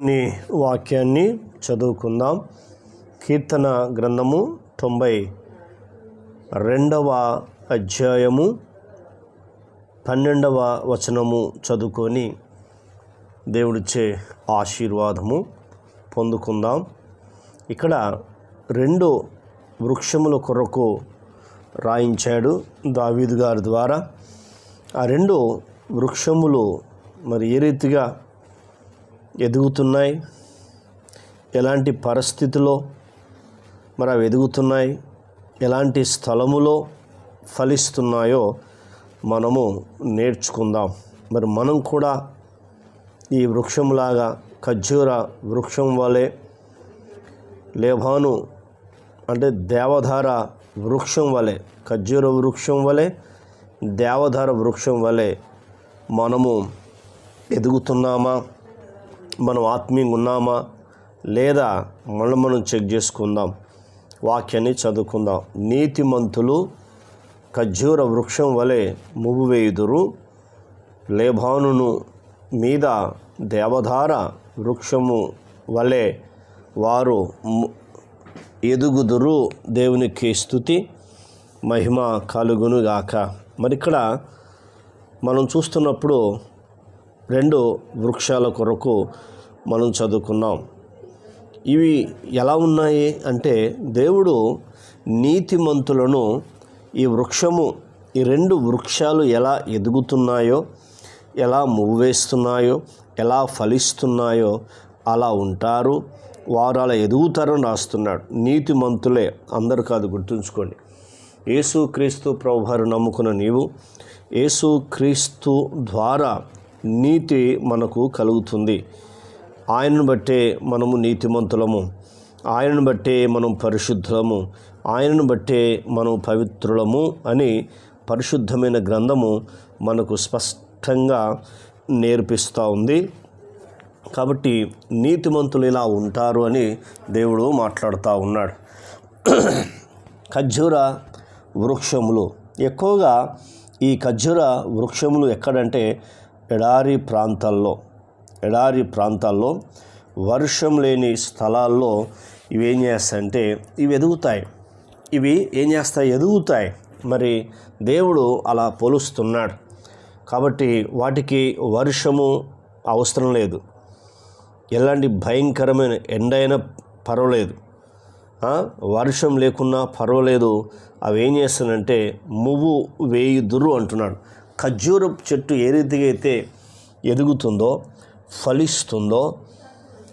నీ వాక్యాన్ని చదువుకుందాం. కీర్తన గ్రంథము తొంభై రెండవ అధ్యాయము పన్నెండవ వచనము చదువుకొని దేవుడిచ్చే ఆశీర్వాదము పొందుకుందాం. ఇక్కడ రెండు వృక్షముల కొరకు రాయించాడు దావీదు గారి ద్వారా. ఆ రెండు వృక్షములు మరి ఏ రీతిగా ఎదుగుతున్నాయి? ఎలాంటి పరిస్థితిలో మరి అవి ఎదుగుతున్నాయి? ఎలాంటి స్థలములో ఫలిస్తున్నాయో మనము నేర్చుకుందాం. మరి మనం కూడా ఈ వృక్షంలాగా ఖర్జూర వృక్షం వలె లేబాను అంటే దేవధార వృక్షం వలె ఖర్జూర వృక్షం వలె దేవధార వృక్షం వలె మనము ఎదుగుతున్నామా? మనం ఆత్మీయంగా ఉన్నామా? లేదా మనం మనం చెక్ చేసుకుందాం వాక్యాన్ని చదువుకుందాం. నీతిమంతులు ఖర్జూర వృక్షం వలె ముగువేయుదురు వేయుదురు. లేబానును మీద దేవధార వృక్షము వలె వారు ఎదుగుదురు. దేవునికి స్థుతి మహిమ కలుగునుగాక. మరి ఇక్కడ మనం చూస్తున్నప్పుడు రెండు వృక్షాల కొరకు మనం చదువుకున్నాం. ఇవి ఎలా ఉన్నాయి అంటే దేవుడు నీతిమంతులను ఈ వృక్షము ఈ రెండు వృక్షాలు ఎలా ఎదుగుతున్నాయో ఎలా మువ్వేస్తున్నాయో ఎలా ఫలిస్తున్నాయో అలా ఉంటారు. వారు అలా ఎదుగుతారని రాస్తున్నాడు. నీతిమంతులే అందరు కాదు గుర్తుంచుకోండి. యేసుక్రీస్తు ప్రభువారు నమ్ముకున్న నీవు యేసుక్రీస్తు ద్వారా నీతి మనకు కలుగుతుంది. ఆయనను బట్టే మనము నీతిమంతులము. ఆయనను బట్టే మనం పరిశుద్ధులము ఆయనను బట్టే మనం పవిత్రులము అని పరిశుద్ధమైన గ్రంథము మనకు స్పష్టంగా నేర్పిస్తూ ఉంది. కాబట్టి నీతిమంతులు ఇలా ఉంటారు అని దేవుడు మాట్లాడుతూ ఉన్నాడు. ఖర్జూర వృక్షములు. ఎక్కువగా ఈ ఖర్జూర వృక్షములు ఎక్కడంటే ఎడారి ప్రాంతాల్లో ఎడారి ప్రాంతాల్లో వర్షం లేని స్థలాల్లో ఇవి ఏం చేస్తాయంటే ఇవి ఎదుగుతాయి. ఇవి ఏం చేస్తాయి? ఎదుగుతాయి. మరి దేవుడు అలా పొలుస్తున్నాడు. కాబట్టి వాటికి వర్షము అవసరం లేదు. ఎలాంటి భయంకరమైన ఎండైనా పర్వాలేదు. వర్షం లేకున్నా పర్వాలేదు. అవి ఏం చేస్తానంటే మువ్వు వేయుదురు అంటున్నాడు. ఖర్జూరపు చెట్టు ఏ రీతిగా అయితే ఎదుగుతుందో ఫలిస్తుందో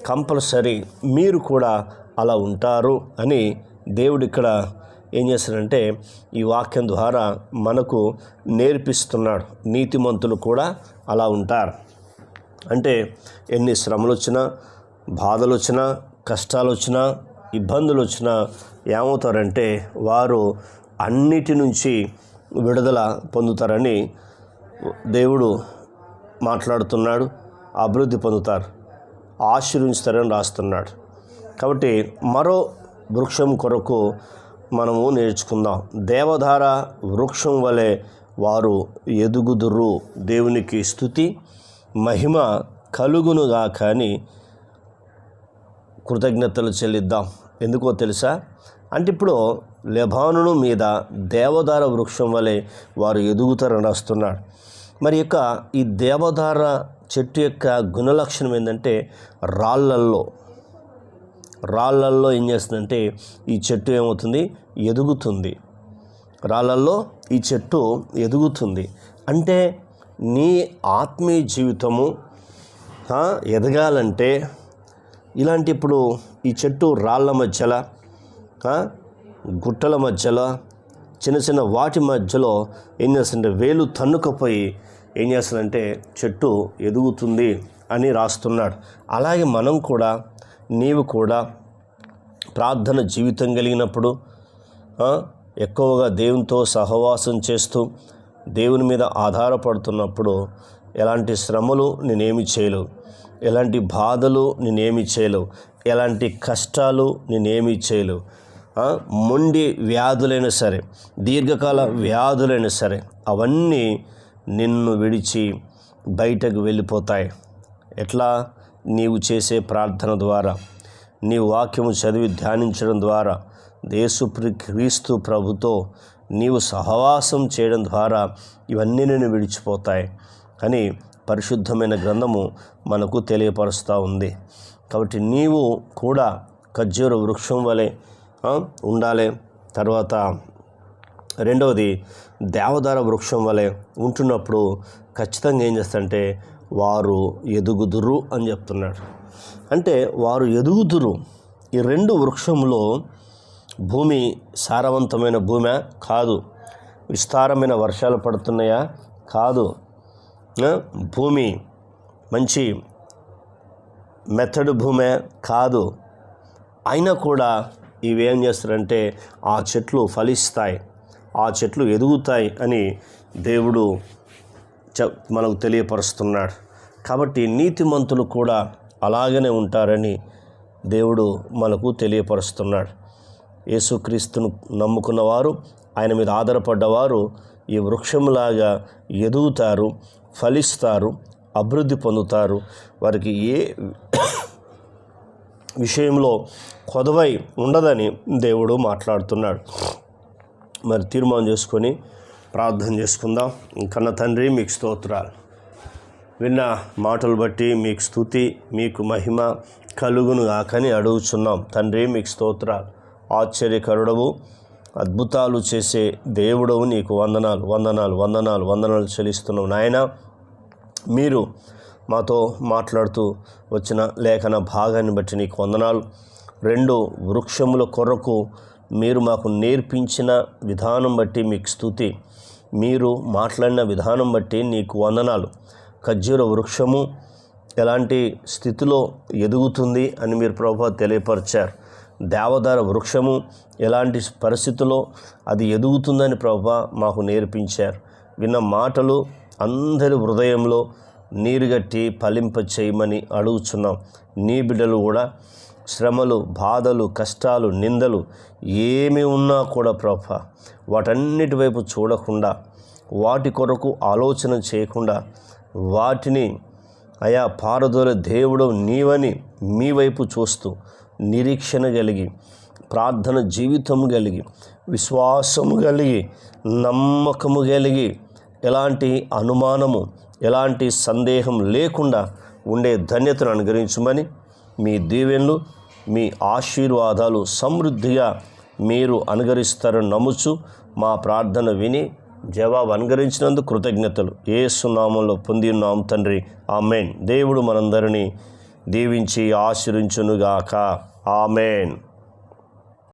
కంపల్సరీ మీరు కూడా అలా ఉంటారు అని దేవుడు ఇక్కడ ఏం చేస్తాడంటే ఈ వాక్యం ద్వారా మనకు నేర్పిస్తున్నాడు. నీతిమంతులు కూడా అలా ఉంటారు. అంటే ఎన్ని శ్రమలు వచ్చినా బాధలు వచ్చినా కష్టాలు వచ్చినా ఇబ్బందులు వచ్చినా ఏమవుతారంటే వారు అన్నిటి నుంచి విడుదల పొందుతారని దేవుడు మాట్లాడుతున్నాడు అభివృద్ధి పొందుతారు ఆశీర్వించుతారని రాస్తున్నాడు. కాబట్టి మరో వృక్షం కొరకు మనము నేర్చుకుందాం. దేవధార వృక్షం వలె వారు ఎదుగుదురు దేవునికి స్థుతి మహిమ కలుగునుగా కానీ కృతజ్ఞతలు చెల్లిద్దాం. ఎందుకో తెలుసా? అంటే ఇప్పుడు లెబానును మీద దేవదార వృక్షం వలె వారు ఎదుగుతారని రాస్తున్నాడు. మరి యొక్క ఈ దేవదార చెట్టు యొక్క గుణలక్షణం ఏంటంటే రాళ్ళల్లో. రాళ్ళల్లో ఏం చేస్తుందంటే ఈ చెట్టు ఏమవుతుంది? ఎదుగుతుంది. రాళ్ళల్లో ఈ చెట్టు ఎదుగుతుంది. అంటే నీ ఆత్మీయ జీవితము ఎదగాలంటే ఇలాంటి ఇప్పుడు ఈ చెట్టు రాళ్ళ మధ్యలో గుట్టల మధ్యలో చిన్న చిన్న వాటి మధ్యలో ఏం చేస్తుంటే వేలు తన్నుకపోయి ఏం చేస్తుందంటే చెట్టు ఎదుగుతుంది అని రాస్తున్నాడు. అలాగే మనం కూడా నీవు కూడా ప్రార్థన జీవితం కలిగినప్పుడు ఎక్కువగా దేవునితో సహవాసం చేస్తూ దేవుని మీద ఆధారపడుతున్నప్పుడు ఎలాంటి శ్రమలు నేనేమి చేయలేవు. ఎలాంటి బాధలు నేనేమి చేయలేవు. ఎలాంటి కష్టాలు నేనేమి చేయలేవు. మొండి వ్యాధులైనా సరే దీర్ఘకాల వ్యాధులైనా సరే అవన్నీ నిన్ను విడిచి బయటకు వెళ్ళిపోతాయి. ఎట్లా? నీవు చేసే ప్రార్థన ద్వారా నీ వాక్యము చదివి ధ్యానించడం ద్వారా దేశు క్రీస్తు ప్రభుతో నీవు సహవాసం చేయడం ద్వారా ఇవన్నీ నేను విడిచిపోతాయి అని పరిశుద్ధమైన గ్రంథము మనకు తెలియపరుస్తూ ఉంది. కాబట్టి నీవు కూడా ఖర్జూర వృక్షం వలె ఉండాలి. తర్వాత రెండవది దేవదార వృక్షం వలె ఉంటున్నప్పుడు ఖచ్చితంగా ఏం చేస్తారంటే వారు ఎదుగుదురు అని చెప్తున్నాడు అంటే వారు ఎదుగుదురు. ఈ రెండు వృక్షంలో భూమి సారవంతమైన భూమి? కాదు. విస్తారమైన వర్షాలు పడుతున్నాయా? కాదు. భూమి మంచి మెత్తడు భూమే? కాదు. అయినా కూడా ఇవేం చేస్తారంటే ఆ చెట్లు ఫలిస్తాయి. ఆ చెట్లు ఎదుగుతాయి అని దేవుడు చ మనకు తెలియపరుస్తున్నాడు. కాబట్టి నీతిమంతులు కూడా అలాగనే ఉంటారని దేవుడు మనకు తెలియపరుస్తున్నాడు. యేసుక్రీస్తును నమ్ముకున్నవారు ఆయన మీద ఆధారపడ్డవారు ఈ వృక్షంలాగా ఎదుగుతారు ఫలిస్తారు అభివృద్ధి పొందుతారు. వారికి ఏ విషయంలో కొదవై ఉండదని దేవుడు మాట్లాడుతున్నాడు. మరి తీర్మానం చేసుకొని ప్రార్థన చేసుకుందాం. కన్న తండ్రి మీకు స్తోత్రాలు. విన్న మాటలు బట్టి మీకు స్థుతి మీకు మహిమ కలుగును కాకని అడుగుచున్నాం. తండ్రి మీకు స్తోత్రాలు. ఆశ్చర్యకరుడవు అద్భుతాలు చేసే దేవుడవు నీకు వందనాలు వందనాలు వందనాలు వందనాలు చెల్లిస్తున్నావు నాయన. మీరు మాతో మాట్లాడుతూ వచ్చిన లేఖన భాగాన్ని బట్టి నీకు వందనాలు. రెండు వృక్షముల కొరకు మీరు మాకు నేర్పించిన విధానం బట్టి మీకు స్థుతి. మీరు మాట్లాడిన విధానం బట్టి నీకు వందనాలు. ఖర్జూర వృక్షము ఎలాంటి స్థితిలో ఎదుగుతుంది అని మీరు ప్రభా తెలియపరిచారు. దేవదార వృక్షము ఎలాంటి పరిస్థితిలో అది ఎదుగుతుందని ప్రభా మాకు నేర్పించారు. విన్న మాటలు అందరి హృదయంలో నీరుగట్టి ఫలింప చేయమని అడుగుచున్నాం. నీ బిడ్డలు కూడా శ్రమలు బాధలు కష్టాలు నిందలు ఏమి ఉన్నా కూడా ప్రభ వాటన్నిటి వైపు చూడకుండా వాటి కొరకు ఆలోచన చేయకుండా వాటిని అయా పారదోల దేవుడు నీవని మీ వైపు చూస్తూ నిరీక్షణ కలిగి ప్రార్థన జీవితం కలిగి విశ్వాసము కలిగి నమ్మకము కలిగి ఎలాంటి అనుమానము ఎలాంటి సందేహం లేకుండా ఉండే ధన్యతను అనుగ్రహించమని మీ దీవెన్లు మీ ఆశీర్వాదాలు సమృద్ధిగా మీరు అనుగరిస్తారని నమ్ముచు మా ప్రార్థన విని జవాబు అనుగరించినందుకు కృతజ్ఞతలు. ఏ సునామంలో పొంది ఉన్నాం తండ్రి. ఆమెన్. దేవుడు మనందరినీ దీవించి ఆశీర్వించునుగాక. ఆమెన్.